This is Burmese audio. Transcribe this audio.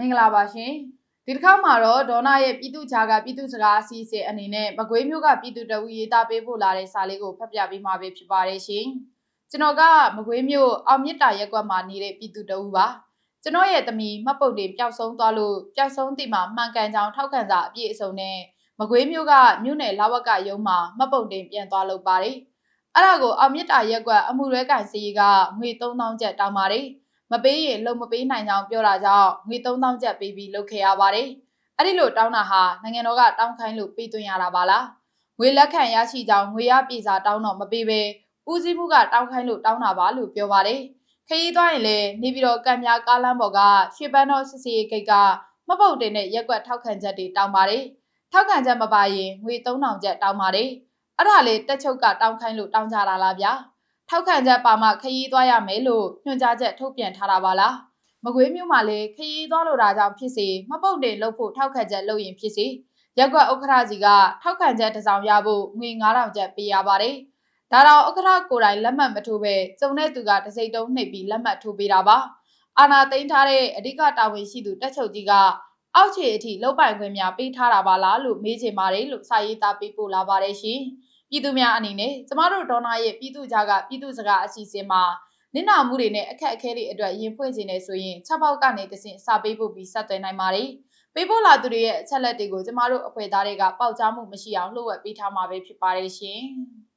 မင်္ဂလာပါရှင်ဒီတစ်ခါမှာတော့ဒေါနာရဲ့ပြည်သူ့ဂျာကပြည်သူ့စကားအစီအစဉ်အနေနဲ့မကွေးမျိုးကပြည်သူတအူရေးသားပေးဖို့လာတဲ့စာလေးကိုဖတ်ပြပေးမှာပဲဖြစ်ပါတယ်ရှင်ကျွန်တော်ကမကွေးမျိုးအောင်မြစ်တာရက်ကွက်မှာနေတဲ့ပြည်သူတအူပါကျွန်တော်ရဲ့သမီးမှတ်ပုတ်တွေပျောက်ဆုံးသွားလို့ပျောက်ဆုံးတိမှာမှန်ကန်ကြောင်းထောက်ခံစာအပြည့်အစုံနဲ့မကွေးမျိုးကမြို့နယ်လာဝက်ကရုံးမှာမှတ်ပုတ်တင်ပြန်သွားလုပ်ပါတယ်အဲ့ဒါကိုအောင်မြစ်တာရက်ကွက်အမှုရဲကင်စီကငွေ3000ကျပ်တောင်းပါတယ် မပေးရင်လုံမပေးနိုင်ကြောင်းပြောတာကြောင့်ငွေ3000ကျပ်ပေးပြီးလုပ်ခဲ့ရပါတယ်။အဲ့ဒီလိုတောင်းတာဟာနိုင်ငံတော်ကတောင်းခိုင်းလို့ပေးသွင်းရတာပါလား။ငွေလက်ခံရရှိကြောင်းငွေရပြည်စာတောင်းတော့မပေးဘဲဦးစီးမှုကတောင်းခိုင်းလို့တောင်းတာပါလို့ပြောပါတယ်။ခရီးသွားရင်လည်းနေပြီးတော့ကံများကားလမ်းပေါ်ကရွှေပန်းတော်စစ်စီဂိတ်ကမပုတ်တင်တဲ့ရက်ွက်ထောက်ခံချက်တွေတောင်းပါတယ်။ထောက်ခံချက်မပါရင်ငွေ3000ကျပ်တောင်းပါတယ်။အဲ့ဒါလေတက်ချုပ်ကတောင်းခိုင်းလို့တောင်းကြတာလားဗျာ။ ထောက်ခံချက်ပါမှခရီးသွားရမယ်လို့ညွှန်ကြားချက်ထုတ်ပြန်ထားတာပါလားမကွေးမျိုးမှာလည်းခရီးသွားလို့တာကြောင့်ဖြစ်စေမပုတ်တင်လုပ်ဖို့ထောက်ခံချက်လုပ်ရင်ဖြစ်စေရက်ကွက်ဥက္ခရာကြီးကထောက်ခံချက်တစ်စောင်ရဖို့ငွေ9000ကျပ်ပေးရပါတယ်ဒါတော့ဥက္ခရာကိုယ်တိုင်လက်မှတ်မထိုးပဲစုံတဲ့သူကတစိမ့်တုံးနှိပ်ပြီးလက်မှတ်ထိုးပေးတာပါအာနာသိမ်းထားတဲ့အဓိကတာဝန်ရှိသူတက်ချုပ်ကြီးကအောက်ခြေအထိလောက်ပိုင်ခွင့်များပေးထားတာပါလားလို့မေးချင်ပါတယ်လို့စာရေးသားပေးပို့လာပါတယ်ရှင် ပြည်သူများအနေနဲ့ကျမတို့ဒေါနာရဲ့ပြည်သူကြားကပြည်သူစကားအစီအစဉ်မှာနင့်နာမှုတွေနဲ့အခက်အခဲတွေအတွက်ရင်ဖွင့်ခြင်းနဲ့ဆိုရင်6ပေါက်ကနေတဆင့်စာပေးဖို့ပြီးဆက်သွယ်နိုင်ပါတယ်။ပေးဖို့လာသူတွေရဲ့အချက်လက်တွေကိုကျမတို့အဖွဲ့သားတွေကပေါက်ကြားမှုမရှိအောင်လှုပ်ဝက်ပေးထားမှာပဲဖြစ်ပါတယ်ရှင်။